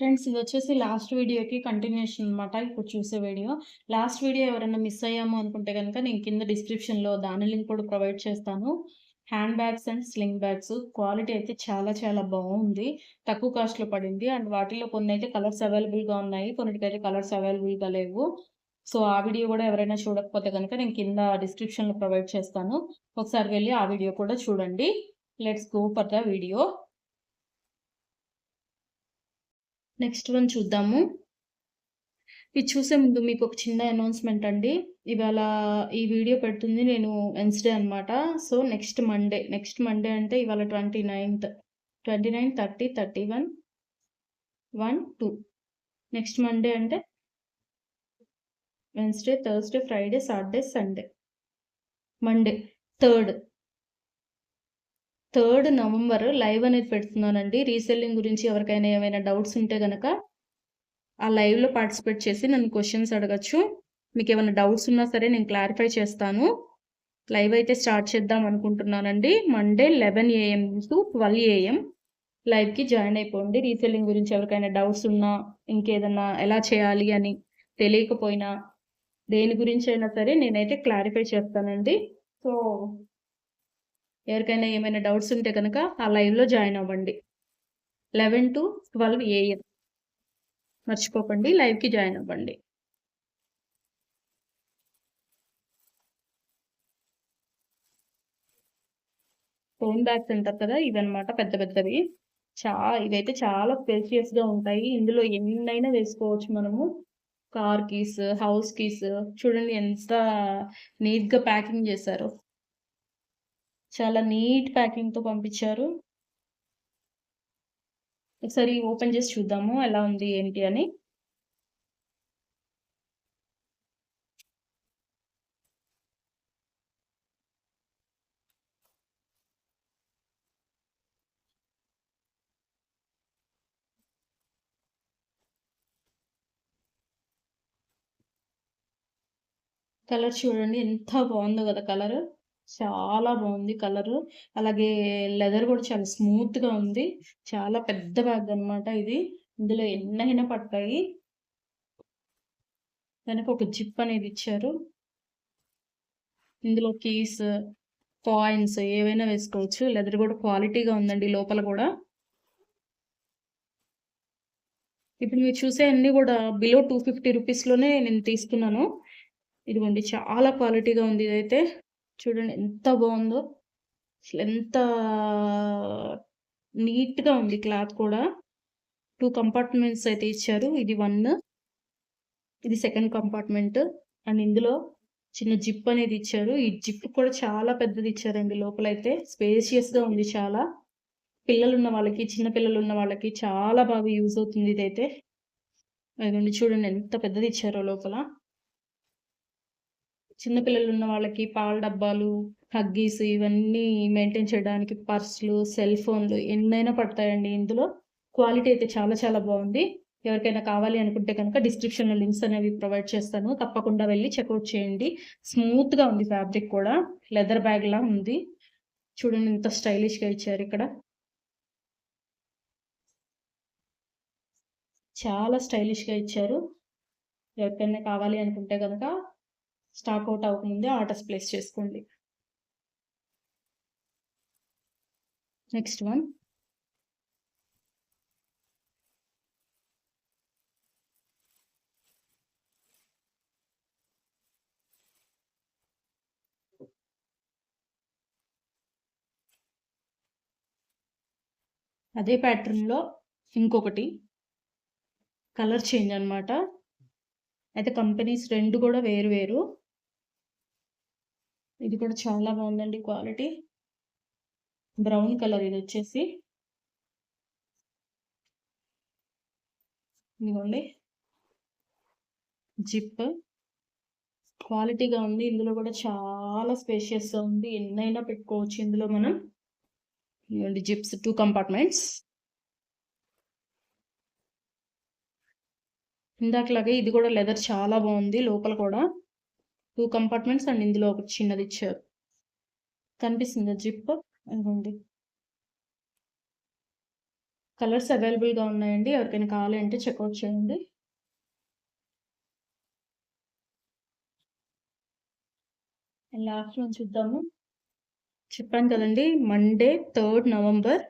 Friends ఇది వచ్చేసి last వీడియోకి కంటిన్యూషన్ అనమాట ఇప్పుడు చూసే వీడియో. లాస్ట్ వీడియో ఎవరైనా మిస్ అయ్యాము అనుకుంటే కనుక నేను కింద డిస్క్రిప్షన్లో దాని లింక్ కూడా ప్రొవైడ్ చేస్తాను. Hand bags and sling bags quality అయితే చాలా చాలా బాగుంది. తక్కువ కాస్ట్లో పడింది. అండ్ వాటిలో కొన్ని అయితే కలర్స్ అవైలబుల్గా ఉన్నాయి. కొన్నిటికైతే కలర్స్ అవైలబుల్గా లేవు. సో ఆ వీడియో కూడా ఎవరైనా చూడకపోతే కనుక నేను కింద డిస్క్రిప్షన్లో ప్రొవైడ్ చేస్తాను. ఒకసారి వెళ్ళి ఆ వీడియో కూడా చూడండి. Let's go for the video next one చూద్దాము. ఇది చూసే ముందు మీకు ఒక చిన్న అనౌన్స్మెంట్ అండి. ఇవాళ ఈ వీడియో పెడుతుంది నేను వెన్స్డే అనమాట so next Monday next Monday అంటే ఇవాళ twenty ninth twenty nine thirty thirty one one two next Monday అంటే Wednesday Thursday Friday Saturday Sunday Monday third third November live అనేది పెడుతున్నానండి. రీసెల్లింగ్ గురించి ఎవరికైనా ఏమైనా డౌట్స్ ఉంటే కనుక ఆ లైవ్లో పార్టిసిపేట్ చేసి నన్ను క్వశ్చన్స్ అడగచ్చు. మీకు ఏమైనా డౌట్స్ ఉన్నా సరే నేను క్లారిఫై చేస్తాను. లైవ్ అయితే స్టార్ట్ చేద్దాం అనుకుంటున్నానండి. Monday eleven AM to twelve AM లైవ్కి జాయిన్ అయిపోండి. రీసెల్లింగ్ గురించి ఎవరికైనా డౌట్స్ ఉన్నా ఇంకేదన్నా ఎలా చేయాలి అని తెలియకపోయినా దేని గురించి అయినా సరే నేనైతే క్లారిఫై చేస్తానండి. సో ఎవరికైనా ఏమైనా డౌట్స్ ఉంటే కనుక ఆ లైవ్లో జాయిన్ అవ్వండి. లెవెన్ టు ట్వెల్వ్ ఏఎం మర్చిపోకండి లైవ్కి జాయిన్ అవ్వండి. ఫోన్ బ్యాగ్స్ అంటారు కదా ఇవన్నమాట పెద్ద పెద్దవి. చా ఇవైతే చాలా స్పేసియస్గా ఉంటాయి. ఇందులో ఎన్నైనా వేసుకోవచ్చు మనము. కార్ కీస్ హౌస్ కీస్ చూడండి ఎంత నీట్గా ప్యాకింగ్ చేశారు. చాలా నీట్ ప్యాకింగ్తో పంపించారు. ఒకసారి ఓపెన్ చేసి చూద్దాము ఎలా ఉంది ఏంటి అని. కలర్ చూడండి ఎంత బాగుందో కదా కలర్. చాలా బాగుంది కలరు. అలాగే లెదర్ కూడా చాలా స్మూత్గా ఉంది. చాలా పెద్ద బ్యాగ్ అనమాట ఇది. ఇందులో ఎన్నైనా పడతాయి వెనక ఒక జిప్ అనేది ఇచ్చారు. ఇందులో కీస్ కాయిన్స్ ఏవైనా వేసుకోవచ్చు. లెదర్ కూడా క్వాలిటీగా ఉందండి లోపల కూడా. ఇప్పుడు మీరు చూసే అన్ని కూడా బిలో టూ ఫిఫ్టీ రూపీస్లోనే నేను తీసుకున్నాను. ఇదిగోండి చాలా క్వాలిటీగా ఉంది ఇదైతే. చూడండి ఎంత బాగుందో. అసలు ఎంత నీట్గా ఉంది క్లాత్ కూడా. టూ కంపార్ట్మెంట్స్ అయితే ఇచ్చారు. ఇది వన్ ఇది సెకండ్ కంపార్ట్మెంట్ అండ్ ఇందులో చిన్న జిప్ అనేది ఇచ్చారు. ఈ జిప్ కూడా చాలా పెద్దది ఇచ్చారండి లోపలైతే. స్పేషియస్గా ఉంది చాలా. పిల్లలు ఉన్న వాళ్ళకి చిన్న పిల్లలు ఉన్న వాళ్ళకి చాలా బాగా యూజ్ అవుతుంది ఇదైతే. అదిగోండి చూడండి ఎంత పెద్దది ఇచ్చారో లోపల. చిన్నపిల్లలు ఉన్న వాళ్ళకి పాల డబ్బాలు హగ్గీస్ ఇవన్నీ మెయింటైన్ చేయడానికి పర్సులు సెల్ ఫోన్లు ఎన్నైనా పడతాయండి ఇందులో. క్వాలిటీ అయితే చాలా చాలా బాగుంది. ఎవరికైనా కావాలి అనుకుంటే కనుక డిస్క్రిప్షన్లో లింక్స్ అనేవి ప్రొవైడ్ చేస్తాను. తప్పకుండా వెళ్ళి చెక్అవుట్ చేయండి. స్మూత్గా ఉంది ఫ్యాబ్రిక్ కూడా. లెదర్ బ్యాగ్లా ఉంది. చూడండి ఎంత స్టైలిష్గా ఇచ్చారు ఇక్కడ. చాలా స్టైలిష్గా ఇచ్చారు. ఎవరికైనా కావాలి అనుకుంటే కనుక స్టాక్ అవుట్ అవ్వకముందే ఆర్డర్స్ ప్లేస్ చేసుకోండి. Next one. అదే ప్యాటర్న్లో ఇంకొకటి. కలర్ చేంజ్ అనమాట అయితే కంపెనీస్ రెండు కూడా వేరు వేరు. ఇది కూడా చాలా బాగుందండి క్వాలిటీ. బ్రౌన్ కలర్ ఇది వచ్చేసి. ఇదిగోండి. జిప్. క్వాలిటీగా ఉంది. ఇందులో కూడా చాలా స్పేషియస్గా ఉంది. ఎన్నైనా పెట్టుకోవచ్చు ఇందులో మనం. ఇదిగోండి జిప్స్ టూ కంపార్ట్మెంట్స్. ఇందాకలాగే ఇది కూడా లెదర్ చాలా బాగుంది. లోపల కూడా టూ కంపార్ట్మెంట్స్ అండ్ ఇందులో ఒకటి చిన్నది ఇచ్చారు కనిపిస్తుంది జిప్ అనుకోండి కలర్స్ అవైలబుల్‌గా ఉన్నాయండి. ఎవరికైనా కావాలంటే చెక్అవుట్ చేయండి. లాస్ట్ వన్ చూద్దాము. చెప్పాను కదండీ! మండే థర్డ్ నవంబర్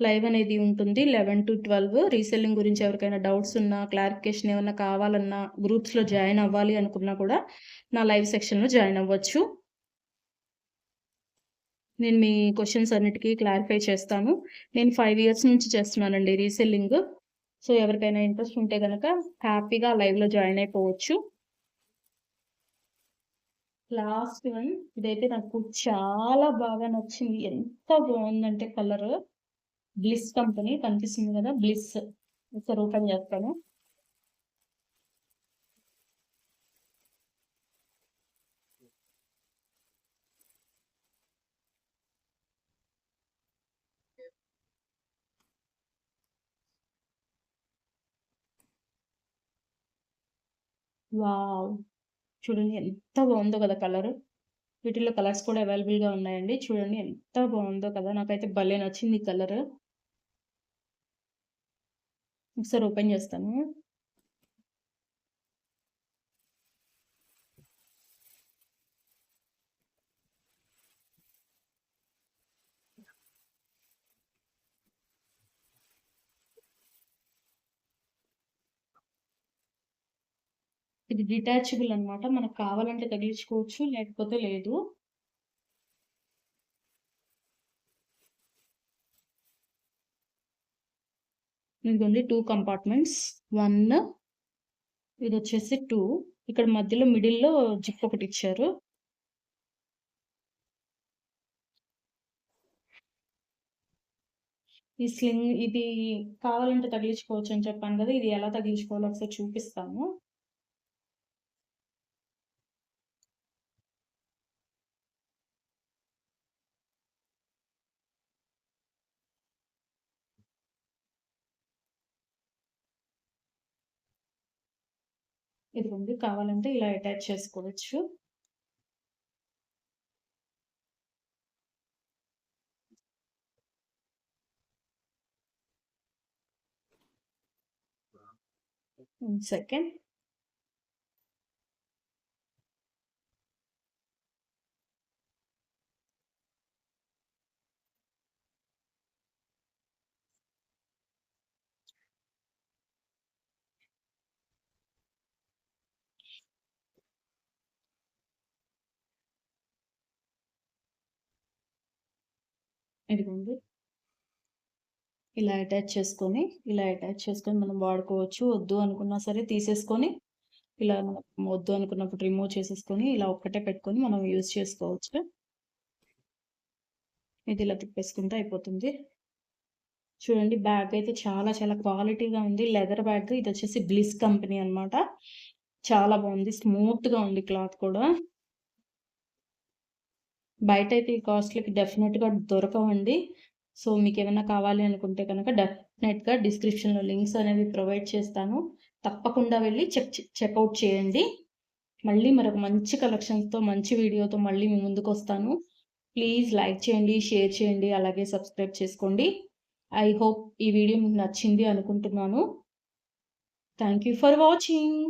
లైవ్ అనేది ఉంటుంది. 11-12 రీసెల్లింగ్ గురించి ఎవరికైనా డౌట్స్ ఉన్నా, క్లారిఫికేషన్ ఏమన్నా కావాలన్నా, గ్రూప్స్‌లో జాయిన్ అవ్వాలి అనుకున్నా కూడా నా లైవ్ సెక్షన్‌లో జాయిన్ అవ్వచ్చు. నేను మీ క్వశ్చన్స్ అన్నిటికి క్లారిఫై చేస్తాను. నేను ఫైవ్ ఇయర్స్ నుంచి చేస్తున్నానండి రీసెల్లింగ్. సో, ఎవరికైనా ఇంట్రెస్ట్ ఉంటే కనుక హ్యాపీగా లైవ్‌లో జాయిన్ అయిపోవచ్చు. లాస్ట్ వన్ ఇదైతే నాకు చాలా బాగా నచ్చింది. ఎంత బాగుందంటే కలరు. బ్లిస్ కంపెనీ కనిపిస్తుంది కదా బ్లిస్. ఒకసారి ఓపెన్ చేస్తాను. వావ్! చూడండి ఎంత బాగుందో కదా కలర్ వీటిల్లో కలర్స్ కూడా అవైలబుల్‌గా ఉన్నాయండి. చూడండి ఎంత బాగుందో కదా! నాకైతే భలే నచ్చింది ఈ ఒకసారి ఓపెన్ చేస్తాను. ఇది డిటాచబుల్ అనమాట మనకు కావాలంటే తగిలించుకోవచ్చు. లేకపోతే లేదు. ఇది ఉంది టూ కంపార్ట్మెంట్స్. వన్ ఇది వచ్చేసి టూ ఇక్కడ మధ్యలో మిడిల్‌లో జిప్ ఒకటి ఇచ్చారు ఈ స్లింగ్ ఇది కావాలంటే తగిలించుకోవచ్చు అని చెప్పాను కదా! ఇది ఎలా తగిలించుకోవాలో ఒకసారి చూపిస్తాము ఇది ఉంది కావాలంటే ఇలా అటాచ్ చేసుకోవచ్చు. సెకండ్. ఇదిగోండి. ఇలా అటాచ్ చేసుకొని, ఇలా అటాచ్ చేసుకొని మనం వాడుకోవచ్చు. వద్దు అనుకున్నా సరే తీసేసుకొని, ఇలా మనం వద్దు అనుకున్నప్పుడు రిమూవ్ చేసేసుకొని, ఇలా ఒక్కటే పెట్టుకొని మనం యూజ్ చేసుకోవచ్చు. ఇది ఇలా తిప్పేసుకుంటే అయిపోతుంది. చూడండి బ్యాగ్ అయితే చాలా చాలా క్వాలిటీగా ఉంది. లెదర్ బ్యాగ్ ఇది వచ్చేసి బ్లిస్ కంపెనీ అన్నమాట. చాలా బాగుంది స్మూత్‌గా ఉంది క్లాత్ కూడా. బయటైతే ఈ కాస్ట్‌లకి డెఫినెట్గా దొరకవండి. సో, మీకు ఏమైనా కావాలి అనుకుంటే కనుక డెఫినెట్‌గా డిస్క్రిప్షన్‌లో లింక్స్ అనేవి ప్రొవైడ్ చేస్తాను. తప్పకుండా వెళ్ళి చెక్ చెక్అవుట్ చేయండి. మళ్ళీ మరొక మంచి కలెక్షన్స్‌తో, మంచి వీడియోతో మళ్ళీ మీ ముందుకొస్తాను. ప్లీజ్ లైక్ చేయండి, షేర్ చేయండి, అలాగే సబ్స్క్రైబ్ చేసుకోండి. ఐ హోప్ ఈ వీడియో మీకు నచ్చింది అనుకుంటున్నాను. Thank you for watching.